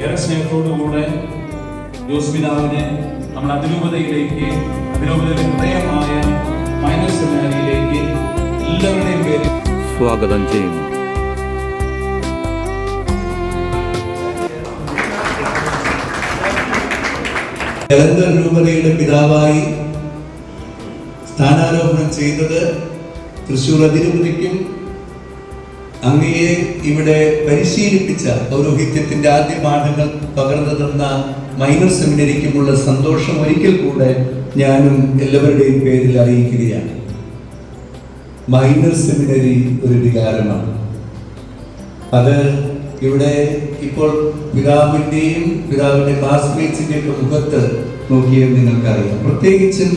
ഏറെ സ്നേഹത്തോടുകൂടെ ജോസ് പിതാവിനെ നമ്മുടെ അതിരൂപതയിലേക്ക് അതിരൂപതയുടെ ഹൃദയമായ മൈനർ സെമിനാരിയിലേക്ക് എല്ലാവരുടെയും പേര് സ്വാഗതം ചെയ്യുന്നു. രൂപതയുടെ പിതാവായി സ്ഥാനാരോഹണം ചെയ്തത് തൃശൂർ അതിരൂപതയ്ക്കും അങ്ങയെ ഇവിടെ പരിശീലിപ്പിച്ച പൗരോഹിത്യത്തിന്റെ ആദ്യ പാഠങ്ങൾ പകർന്നു തന്ന മൈനർ സെമിനറിക്കുമുള്ള സന്തോഷം ഒരിക്കൽ കൂടെ ഞാനും എല്ലാവരുടെയും പേരിൽ അറിയിക്കുകയാണ്. മൈനർ സെമിനറി ഒരു വികാരമാണ്. അത് ഇവിടെ ഇപ്പോൾ പിതാവിന്റെയും പിതാവിന്റെ ക്ലാസ്മേറ്റ്സിന്റെയും ഒക്കെ മുഖത്ത് നോക്കിയാൽ നിങ്ങൾക്കറിയാം. പ്രത്യേകിച്ചും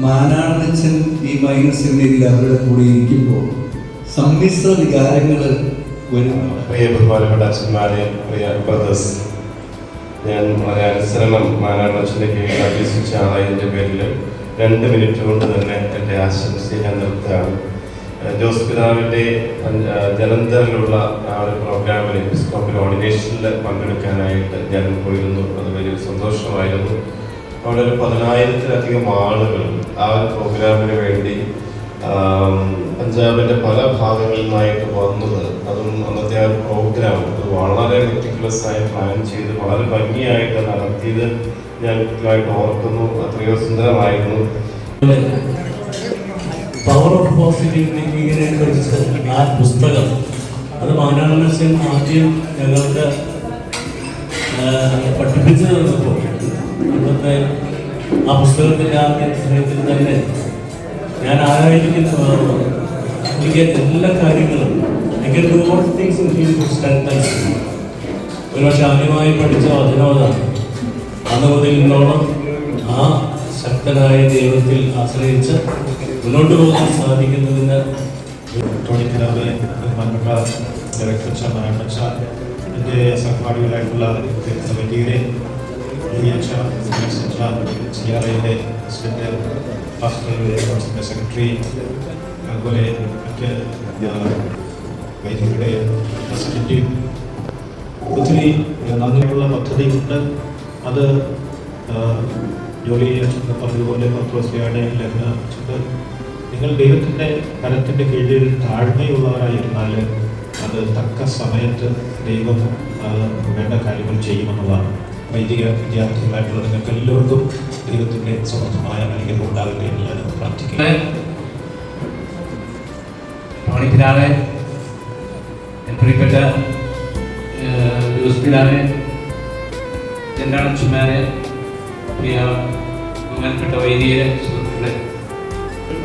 മാനാടനച്ചൻ ഈ മൈനർ സെമിനറിയിൽ അവരുടെ കൂടെ ഇരിക്കുമ്പോൾ സമ്മിശ്ര വികാരങ്ങൾ പ്രിയ ബഹുമാനപ്പെട്ട അച്ഛന്മാരെ പ്രിയ ബ്രദേഴ്സ് ഞാൻ വളരെ അനുസരണം മാനാടനച്ഛന്റെ കീഴിൽ അഭ്യസിച്ച ആളായതിന്റെ പേരിൽ രണ്ട് മിനിറ്റ് കൊണ്ട് തന്നെ എന്റെ ആശംസ ഞാൻ നിർത്തുകയാണ്. ജോസ് പിതാവിന്റെ ജലന്ധറിലുള്ള ആ ഒരു പ്രോഗ്രാമിൽ എപ്പിസ്കോപ്പിൽ ഓർഡിനേഷനിൽ പങ്കെടുക്കാനായിട്ട് ഞാൻ പോയിരുന്നു. അത് വലിയൊരു സന്തോഷമായിരുന്നു. അവിടെ ഒരു പതിനായിരത്തിലധികം ആളുകൾ ആ ഒരു പ്രോഗ്രാമിന് വേണ്ടി പഞ്ചാബിന്റെ പല ഭാഗങ്ങളിൽ വന്നത് അതും അന്നത്തെ ആ പ്രോഗ്രാം അത് വളരെ മെറ്റിക്കുലസ് ആയി പ്ലാൻ ചെയ്ത് വളരെ ഭംഗിയായിട്ട് നടത്തിയത് ഞാൻ കൃത്യമായിട്ട് ഓർക്കുന്നു. അത്രയോ സുന്ദരമായിരുന്നു. പവർ ഓഫ് പോസിറ്റീവ് കുറിച്ച് ആ പുസ്തകം അത് മാനാളനസ്യൻ ആദ്യം ഞങ്ങൾക്ക് പഠിപ്പിച്ചു തന്നപ്പോൾ അന്നത്തെ ആ പുസ്തകത്തിന്റെ ആദ്യ സമയത്തിൽ തന്നെ ഞാൻ ആരായിരിക്കുന്ന എനിക്ക് എല്ലാ കാര്യങ്ങളും തിങ്സ് ഒരുപക്ഷെ ആദ്യമായി പഠിച്ച വചനോദാണ് അന്ന് മുതൽ ആ ശക്തനായ ദൈവത്തിൽ ആശ്രയിച്ച് മുന്നോട്ട് പോകാൻ സാധിക്കുന്നതിന് ചമനപ്പച്ച എന്റെ സഹപാഠികളായിട്ടുള്ള കമ്മിറ്റിയിലെ ആർ പാസ്റ്റർ സെക്രട്ടറി അതുപോലെ മറ്റ് വൈദികരുടെ റെപ്രസെന്റേറ്റീവ് ഒത്തിരി നന്ദിയുള്ള പദ്ധതിയുണ്ട് അത് ജോലി പറഞ്ഞതുപോലെ പത്രോസ്ലിയുടെ ലഗ്ന നിങ്ങൾ ദൈവത്തിന്റെ കരത്തിന്റെ കീഴിൽ താഴ്മയുള്ളവരായിരുന്നാൽ അത് തക്ക സമയത്ത് ദൈവം വേണ്ട കാര്യങ്ങൾ ചെയ്യുമെന്നുള്ളതാണ്. വൈദിക വിദ്യാർത്ഥികളായിട്ടുള്ള നിങ്ങൾക്ക് എല്ലാവർക്കും ദൈവത്തിന്റെ സമർത്ഥമായ അനുഗ്രഹം ഉണ്ടാകട്ടെ എന്ന് ഞാൻ പ്രാർത്ഥിക്കുന്നു ടോണിപ്പിലാറെ പ്രിയപ്പെട്ട ജോസ് പിതാവെ ചെന്താണച്ചുമാരെ പ്രിയ ബഹുമാനപ്പെട്ട വൈദികരെ സുഹൃത്തുക്കളെ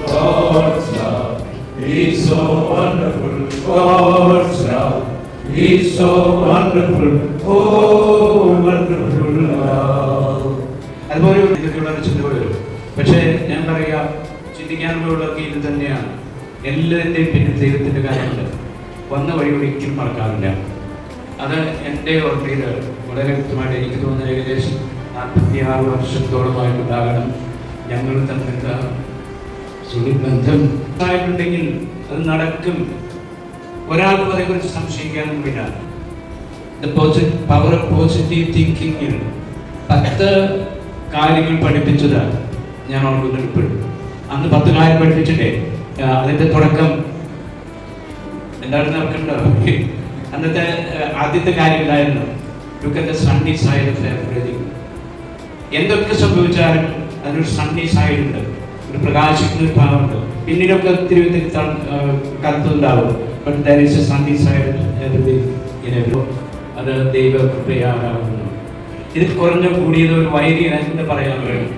God's love is so wonderful. God's love is so wonderful. Oh, wonderful. love. അതുപോലെ ഇതൊക്കെയുള്ള ചിന്ത വരും. പക്ഷേ ഞാൻ പറയാ ചിന്തിക്കാനുള്ളതൊക്കെ ഇത് തന്നെയാണ്. എല്ലാത്തിന്റെയും പിന്നെ ദൈവത്തിന്റെ കാര്യമുണ്ട്. വന്ന വഴി ഒരിക്കലും മറക്കാറില്ല. അത് എന്റെ ഓർമ്മയിൽ വളരെ വ്യക്തമായിട്ട് എനിക്ക് തോന്നുന്ന ഏകദേശം നാൽപ്പത്തി ആറ് വർഷത്തോളമായിട്ടുണ്ടാകണം. ഞങ്ങൾ തമ്മിലുള്ള സുഹൃബന്ധം ആയിട്ടുണ്ടെങ്കിൽ അത് നടക്കും. ഒരാൾക്കും അതേക്കുറിച്ച് സംശയിക്കാനൊന്നുമില്ല. പവർ ഓഫ് പോസിറ്റീവ് തിങ്കിങ്ങിൽ പത്ത് കാര്യങ്ങൾ പഠിപ്പിച്ചതാണ്. ഞാൻ ഓർക്കുന്നത് ഇപ്പോഴും അന്ന് പത്ത് കാര്യം പഠിപ്പിച്ചിട്ടേ അതിന്റെ തുടക്കം എല്ലാവരും നടക്കണ്ടോ അന്നത്തെ ആദ്യത്തെ കാര്യം ഉണ്ടായിരുന്നു സണ്ണി സൈഡ് എന്തൊക്കെ സംഭവിച്ചാലും അതിനൊരു സണ്ണി സൈഡ് ഉണ്ട്. ഒരു പ്രകാശിക്കുന്ന ഒരു ഭാവമുണ്ട് പിന്നീടൊക്കെ ഒത്തിരി ഒത്തിരി കത്തുണ്ടാവും. But there is a sunny side അത് ദൈവ കൃപയാകുന്നു ഇത് കുറഞ്ഞ കൂടിയത് ഒരു വൈരി എന്ത് പറയാൻ കഴിയും.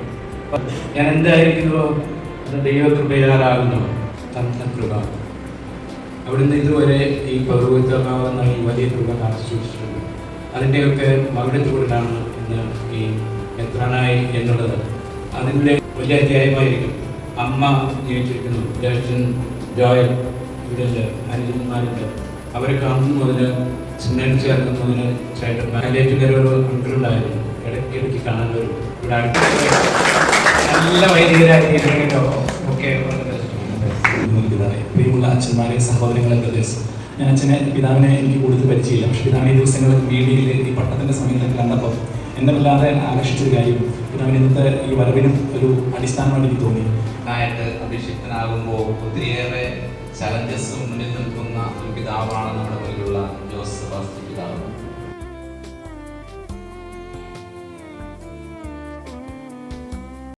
ഞാൻ എന്തായിരിക്കുന്നുവോ അത് ദൈവ കൃപയാലാകുന്നു തന്ന കൃപ. അവിടുന്ന് ഇതുവരെ ഈ പൗരോഹിത്യമാകുന്ന ഈ വലിയ കൃപ കാത്തുസൂക്ഷിച്ചിട്ടുണ്ട് അതിന്റെയൊക്കെ മകുടത്തുകൊണ്ടാണ് ഇന്ന് ഈ എത്രാനായി എന്നുള്ളത്. അതിന്റെ വലിയ അധ്യായമായിരിക്കും അമ്മ ജീവിച്ചിരിക്കുന്നു. ജ്യേഷ്ഠൻ ജോയൽ ഇവിടെയുണ്ട് അനുജന്മാരുണ്ട് അവരെ കാണുന്നതിന് സ്നേഹം ചേർക്കുന്നതിന് ചേട്ടൻ മാനേജുകാർ ഒരു അങ്കിളുണ്ടായിരുന്നു. ഇടയ്ക്ക് ഇടയ്ക്ക് കാണാൻ വരും. ഇവിടെ നല്ല വൈദികരായിരിക്കും നൽകുന്നതാണ് പ്രിയമുള്ള അച്ഛന്മാരെ സഹോദരങ്ങളെ പ്രദേശം ഞാൻ അച്ഛനെ പിതാവിനെ എനിക്ക് കൂടുതൽ പരിചയമില്ല. പക്ഷെ പിതാവിനെ ദിവസങ്ങളിൽ മീഡിയയിൽ ഈ പട്ടത്തിന്റെ സമയത്തൊക്കെ കണ്ടപ്പോൾ എന്നെ വല്ലാതെ ആകർഷിച്ചൊരു കാര്യം. പിതാവിന് ഇന്നത്തെ ഈ വരവിനും ഒരു അടിസ്ഥാനമായിട്ട് എനിക്ക് തോന്നി. ആയിട്ട് അഭിഷിക്തനാകുമ്പോൾ ഒത്തിരിയേറെ ചലഞ്ചസ് മുന്നിൽ നിൽക്കുന്ന ഒരു പിതാവാണ് നമ്മുടെ മുന്നിലുള്ള ജോസ് പിതാവ്.